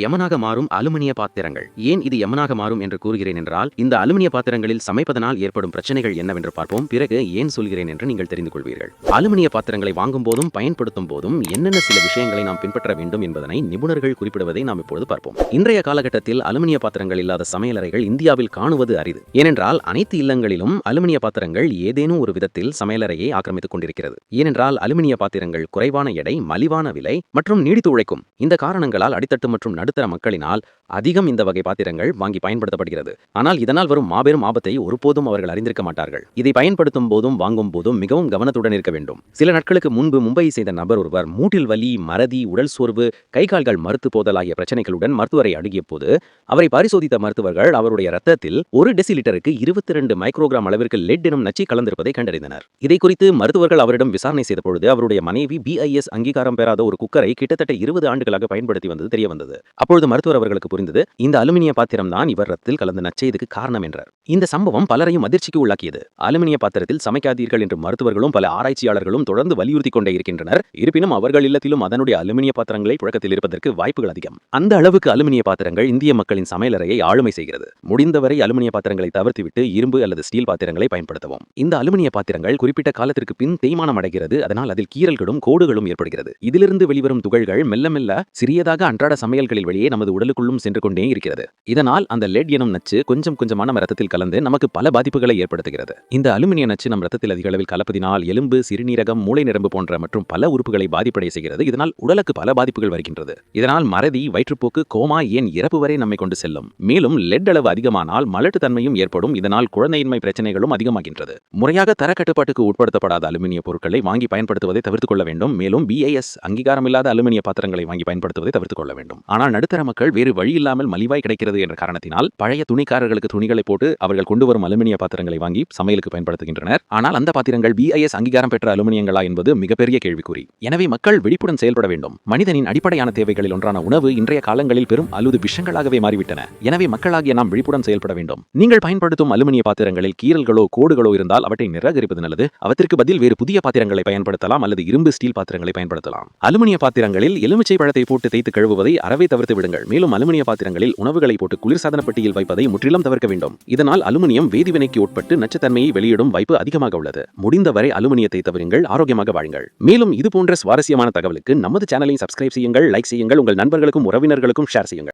யமனாக மாறும் அலுமினிய பாத்திரங்கள். ஏன் இது யமனாக மாறும் என்று கூறுகிறேன் என்றால் இந்த அலுமினிய பாத்திரங்களில் சமைப்பதனால் ஏற்படும் பிரச்சனைகள் என்னவென்று பார்ப்போம். பிறகு ஏன் சொல்கிறேன் என்று நீங்கள் தெரிந்து கொள்வீர்கள். அலுமினிய பாத்திரங்களை வாங்கும் போதும் பயன்படுத்தும் போதும் என்னென்ன சில விஷயங்களை நாம் பின்பற்ற வேண்டும் என்பதனை நிபுணர்கள் குறிப்பிடுவதை நாம் இப்பொழுது பார்ப்போம். இன்றைய காலகட்டத்தில் அலுமினிய பாத்திரங்கள் இல்லாத சமையலறைகள் இந்தியாவில் காணுவது அரிது. ஏனென்றால் அனைத்து இல்லங்களிலும் அலுமினிய பாத்திரங்கள் ஏதேனும் ஒரு விதத்தில் சமையலறையை ஆக்கிரமித்துக் கொண்டிருக்கிறது. ஏனென்றால் அலுமினிய பாத்திரங்கள் குறைவான எடை மலிவான விலை மற்றும் நீடித்து உழைக்கும். இந்த காரணங்களால் அடித்தட்டு மற்றும் நடுத்தர மக்களினால் அதிகம் இந்த வகை பாத்திரங்கள் வாங்கி பயன்படுத்தப்படுகிறது. ஆனால் இதனால் வரும் மாபெரும் ஆபத்தை ஒருபோதும் அவர்கள் அறிந்திருக்க மாட்டார்கள். இதை பயன்படுத்தும் போதும் வாங்கும் போதும் மிகவும் கவனத்துடன் இருக்க வேண்டும். சில நாட்களுக்கு முன்பு மும்பை செய்த நபர் ஒருவர் மூட்டில் வலி மறதி உடல் சோர்வு கை கால்கள் மறுத்து போதல் ஆகிய பிரச்சனைகளுடன் மருத்துவரை அணுகிய போது அவரை பரிசோதித்த மருத்துவர்கள் அவருடைய ரத்தத்தில் ஒரு டெசிலிட்டருக்கு இருபத்தி ரெண்டு மைக்ரோகிராம் அளவிற்கு லெட் எனும் நச்சு கலந்திருப்பதை கண்டறிந்தனர். இதை குறித்து மருத்துவர்கள் அவரிடம் விசாரணை செய்த பொழுது அவருடைய மனைவி பிஐஎஸ் அங்கீகாரம் பெறாத ஒரு குக்கரை கிட்டத்தட்ட இருபது ஆண்டுகளாக பயன்படுத்தி வந்தது தெரிய வந்தது. அப்பொழுது மருத்துவர் அவர்களுக்கு புரிந்தது இந்த அலுமினிய பாத்திரம் தான் இவர் ரத்தில் கலந்து நச்சை காரணம் என்றார். இந்த சம்பவம் பலரையும் அதிர்ச்சிக்கு உள்ளாக்கியது. அலுமினிய பாத்திரத்தில் சமைக்காதீர்கள் என்று மருத்துவர்களும் பல ஆராய்ச்சியாளர்களும் தொடர்ந்து வலியுறுத்தி கொண்டே இருக்கின்றனர். இருப்பினும் அவர்கள் இல்லத்திலும் அதனுடைய அலுமினிய பாத்திரங்களை புழக்கத்தில் இருப்பதற்கு வாய்ப்புகள் அதிகம். அந்த அளவுக்கு அலுமினிய பாத்திரங்கள் இந்திய மக்களின் சமையலறையை ஆளுமை செய்கிறது. முடிந்தவரை அலுமினிய பாத்திரங்களை தவிர்த்துவிட்டு இரும்பு அல்லது ஸ்டீல் பாத்திரங்களை பயன்படுத்தவும். இந்த அலுமினிய பாத்திரங்கள் குறிப்பிட்ட காலத்திற்கு பின் தேய்மானம் அடைகிறது. அதனால் அதில் கீறல்களும் கோடுகளும் ஏற்படுகிறது. இதிலிருந்து வெளிவரும் துகள்கள் மெல்ல மெல்ல சிறியதாக அன்றாட சமையல்களில் வழியே நமது உடலுக்குள்ளும் சென்று கொண்டே இருக்கிறது. இதனால் அந்த லெட் எனும் நச்சு கொஞ்சம் கொஞ்சமான நம்ம ரத்தத்தில் கலந்து நமக்கு பல பாதிப்புகளை ஏற்படுத்துகிறது. இந்த அலுமினிய நச்சு நம் ரத்தத்தில் அதிக அளவில் கலப்பதினால் எலும்பு சிறுநீரகம் மூளை நரம்பு போன்ற மற்றும் பல உறுப்புகளை பாதிப்படைய செய்கிறது. இதனால் உடலுக்கு பல பாதிப்புகள் வருகின்றது. இதனால் மறதி வயிற்றுப்போக்கு கோமா ஏன் இறப்பு வரை நம்மை கொண்டு செல்லும்? மேலும் லெட் அளவு அதிகமானால் மலட்டுத்தன்மையும் ஏற்படும். இதனால் குழந்தையின்மை பிரச்சனைகளும் அதிகமாகின்றது. முறையாக தரக்கட்டுப்பாட்டுக்கு உட்படுத்தப்படாத அலுமினிய பொருட்களை வாங்கி பயன்படுத்துவதை தவிர்த்துக் கொள்ள வேண்டும். மேலும் பிஐஎஸ் அங்கீகாரமில்லாத அலுமினிய பாத்திரங்களை வாங்கி பயன்படுத்துவதை தவிர்த்துக் கொள்ள வேண்டும். ஆனால் நடுத்தர மக்கள் வேறு வழி இல்லாமல் மலிவாய் கிடைக்கிறது என்ற காரணத்தினால் பழைய துணிக்காரர்களுக்கு துணிகளை போட்டு அவர்கள் கொண்டு வரும் அலுமினிய பாத்திரங்களை வாங்கி சமையலுக்கு பயன்படுத்துகின்றனர். ஆனால் அந்த பாத்திரங்கள் பிஐஎஸ் அங்கீகாரம் பெற்ற அலுமினியங்களா என்பது மிகப்பெரிய கேள்விக்குறி. எனவே மக்கள் விழிப்புடன் செயல்பட வேண்டும். மனிதனின் அடிப்படையான தேவைகளில் ஒன்றான உணவு இன்றைய காலங்களில் பெரும் அலுது விஷங்களாகவே மாறிவிட்டன. எனவே மக்களாகிய நாம் விழிப்புடன் செயல்பட வேண்டும். நீங்கள் பயன்படுத்தும் அலுமினிய பாத்திரங்களில் கீறல்களோ கோடுகளோ இருந்தால் அவற்றை நிராகரிப்பது நல்லது. அவற்றிற்கு பதில் வேறு புதிய பாத்திரங்களை பயன்படுத்தலாம் அல்லது இரும்பு ஸ்டீல் பாத்திரங்களை பயன்படுத்தலாம். அலுமினிய பாத்திரங்களில் எலுமிச்சை பழத்தை போட்டு தேய்த்து கழுவுவதை அறவே தவிர்த்து விடுங்கள். மேலும் அலுமினிய பாத்திரங்களில் உணவுகளை போட்டு குளிர்சாதன பெட்டியில் வைப்பதை முற்றிலும் தவிர்க்க வேண்டும். இதனால் அலுமினியம் வேதிவினைக்கு உட்பட்டு நச்சுத்தன்மையை வெளியிடும் வாய்ப்பு அதிகமாக உள்ளது. முடிந்தவரை அலுமினியத்தை தவிருங்கள் ஆரோக்கியமாக வாழுங்கள். மேலும் இது போன்ற சுவாரஸ்யமான தகவலுக்கு நமது சேனலை சப்ஸ்கிரைப் செய்யுங்கள் லைக் செய்யுங்கள் உங்கள் நண்பர்களுக்கும் உறவினர்களுக்கும் ஷேர் செய்யுங்கள்.